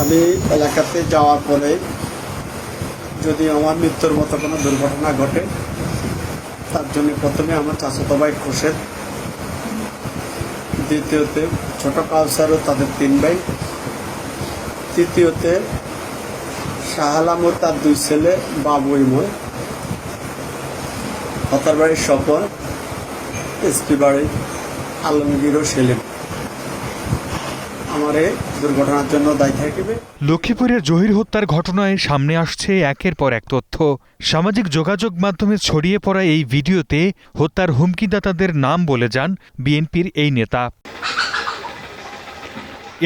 আমি এলাকাতে যাওয়ার পরে যদি আমার মৃত্যুর মতো কোনো দুর্ঘটনা ঘটে, তার জন্য প্রথমে আমার চাচাতো ভাই খোরশেদ, দ্বিতীয়তে ছোট কাউসার ও তাদের তিন ভাই, তৃতীয়তে শাহ আলম ও তার দুই ছেলে, বাবু ইময় হতার বাড়ির স্বপন এসপি বাড়ি আলমগীর ও সেলিম। আমার এই দুর্ঘটনার জন্য দায়ী থাকবে। লক্ষ্মীপুরের জহির হত্যার ঘটনায় সামনে আসছে একের পর এক তথ্য। সামাজিক যোগাযোগ মাধ্যমে ছড়িয়ে পড়া এই ভিডিওতে হত্যার হুমকিদাতাদের নাম বলে যান বিএনপির এই নেতা।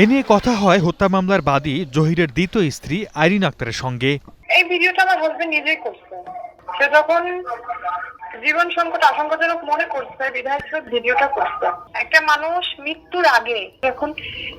এ নিয়ে কথা হয় হত্যা মামলার বাদী জহিরের দ্বিতীয় স্ত্রী আইরিন আক্তারের সঙ্গে। এই ভিডিওটা আমার হাজবেন্ড নিজেই করছে। সে যখন জীবন সংকট আশঙ্কাজনক মনে করছে বিধায়ক ভিডিওটা করছে একটা মানুষ মৃত্যুর আগে যখন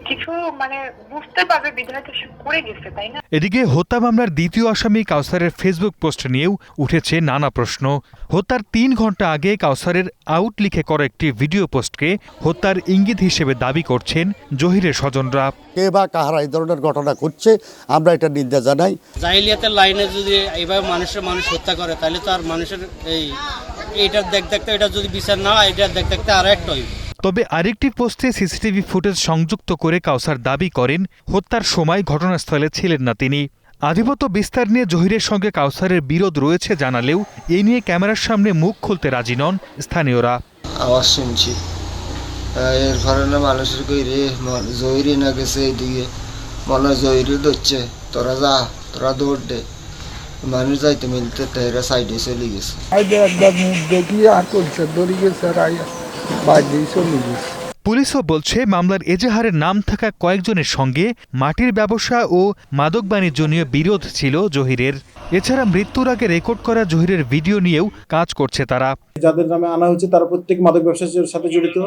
কিছু মানে বুঝতে পারবে বিধায়ক করে গেছে তাই না? এদিকে হত্যা মামলার দ্বিতীয় আসামি কাউসারের ফেসবুক পোস্ট নিয়েও উঠেছে নানা প্রশ্ন। হত্যার তিন ঘণ্টা আগে কাউসারের আউট লিখে করা একটি ভিডিও পোস্টকে হত্যার ইঙ্গিত হিসেবে দাবি করছেন জহিরের স্বজনরা। কে বা কাহারা এই ধরনের ঘটনা ঘটছে আমরা এটা নিন্দা জানাই। জাহিলিয়াতের লাইনে যদি এইভাবে মানুষের মানুষ হত্যা করে তাহলে তো আর মানুষের এই এইটা দেখ দেখতে এটা যদি বিচার না হয় এটা দেখ দেখতে আর একটা হইবে। তবে আরেকটি পোস্টে সিসিটিভি ফুটেজ সংযুক্ত করে কাউসার দাবি করেন হত্যার সময় ঘটনাস্থলে ছিলেন না তিনি। আধিপত্য বিস্তার নিয়ে জহিরের সঙ্গে কাউসারের বিরোধ রয়েছে জানালেও এই নিয়ে ক্যামেরার সামনে মুখ খুলতে রাজি নন স্থানীয়রা। আওয়াজ শুনছি। আহ, এর কারণে মানুষের কইরে ম- জহিরি না গেছে এইদিকে। মনে জহিরি ধরছে। তোরা যা তোরা দৌড় দে। মানুষ যাইতে মিলতে সাইডে চলে গেছে পুলিশও বলছে, মামলার এজাহারের নাম থাকা কয়েকজনের সঙ্গে মাটির ব্যবসা ও মাদক বাণিজ্য নিয়ে বিরোধ ছিল জহিরের। এছাড়া মৃত্যুর আগে রেকর্ড করা জহিরের ভিডিও নিয়েও কাজ করছে তারা। যাদের নামে আনা হয়েছে, তারা প্রত্যেক মাদক ব্যবসার সাথে জড়িত।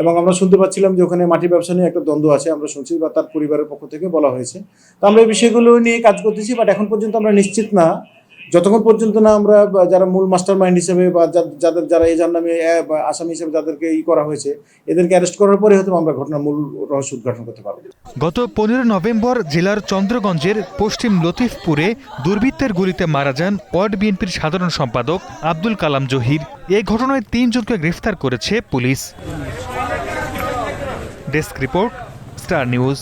এবং আমরা শুনতে পাচ্ছিলাম যে ওখানে মাটি ব্যবসা নিয়ে একটা দ্বন্দ্ব আছে, আমরা শুনছি বা তার পরিবারের পক্ষ থেকে বলা হয়েছে। তো আমরা এই বিষয়গুলো নিয়ে কাজ করতেছি বাট এখন পর্যন্ত আমরা নিশ্চিত না যতক্ষণ পর্যন্ত না আমরা যারা মূল মাস্টার মাইন্ড হিসেবে বা যাদের যারা এজার নামে আহ, আসামি হিসেবে যাদেরকে ই করা হয়েছে এদেরকে অ্যারেস্ট করার পরে হয়তো আমরা ঘটনার মূল রহস্য উদ্ঘাটন করতে পারব। গত পনেরো নভেম্বর জেলার চন্দ্রগঞ্জের পশ্চিম লতিফপুরে দুর্বৃত্তের গুলিতে মারা যান ওয়ার্ড বিএনপির সাধারণ সম্পাদক আব্দুল কালাম জহির। এ ঘটনায় তিনজনকে গ্রেফতার করেছে police. Desk report Star News.